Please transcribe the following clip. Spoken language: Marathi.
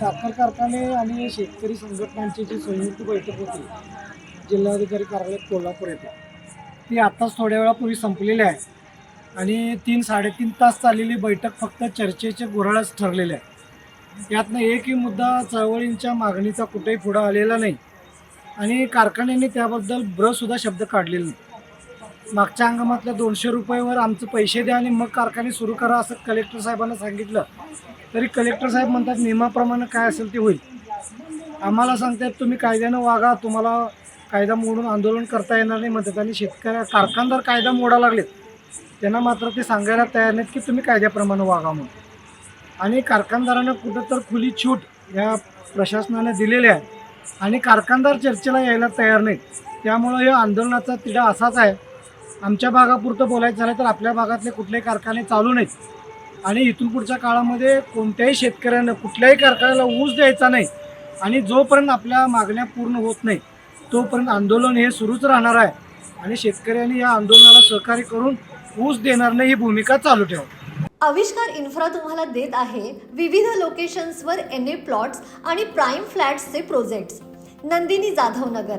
साखर कारखाने आणि शेतकरी संघटनांची जी संयुक्त बैठक होती जिल्हाधिकारी कार्यालय कोल्हापूर येथे ती आत्ताच थोड्या वेळापूर्वी संपलेली आहे. आणि तीन साडेतीन तास चाललेली बैठक फक्त चर्चेचे गुऱ्हाळच ठरलेले आहे. यातनं एकही मुद्दा चळवळींच्या मागणीचा कुठेही पुढं आलेला नाही. आणि कारखान्यांनी त्याबद्दल ब्रसुद्धा शब्द काढलेला नाही. मागच्या हंगामातल्या दोनशे रुपयावर आमचं पैसे द्या आणि मग कारखाने सुरू करा असं कलेक्टर साहेबांना सांगितलं. तरी कलेक्टर साहेब म्हणतात नियमाप्रमाणे काय असेल ते होईल. आम्हाला सांगतात तुम्ही कायद्यानं वागा तुम्हाला कायदा मोडून आंदोलन करता येणार नाही म्हणतात. आणि शेतकऱ्या कारखानदार कायदा मोडा लागलेत. त्यांना मात्र ते सांगायला तयार नाहीत की तुम्ही कायद्याप्रमाणे वागा म्हणून. आणि कारखानदारांना कुठं तर खुली छूट या प्रशासनाने दिलेली आहे. आणि कारखानदार चर्चेला यायला तयार नाहीत. त्यामुळं या आंदोलनाचा तिढा असाच आहे. आमच्या भागापुरतं बोलायचं झालं तर आपल्या भागातले कुठलेही कारखाने चालू नाहीत. आणि इथून पुढच्या काळामध्ये कोणत्याही शेतकऱ्यानं कुठल्याही कारखान्याला ऊस द्यायचा नाही. आणि जोपर्यंत आपल्या मागण्या पूर्ण होत नाही तोपर्यंत आंदोलन हे सुरूच राहणार आहे. आणि शेतकऱ्यांनी या आंदोलनाला सहकार्य करून ऊस देणार नाही ही भूमिका चालू ठेवा आविष्कार इन्फ्रा तुम्हाला देत आहे विविध लोकेशन्सवर एन ए प्लॉट्स आणि प्राईम फ्लॅट्सचे प्रोजेक्ट्स नंदिनी जाधव नगर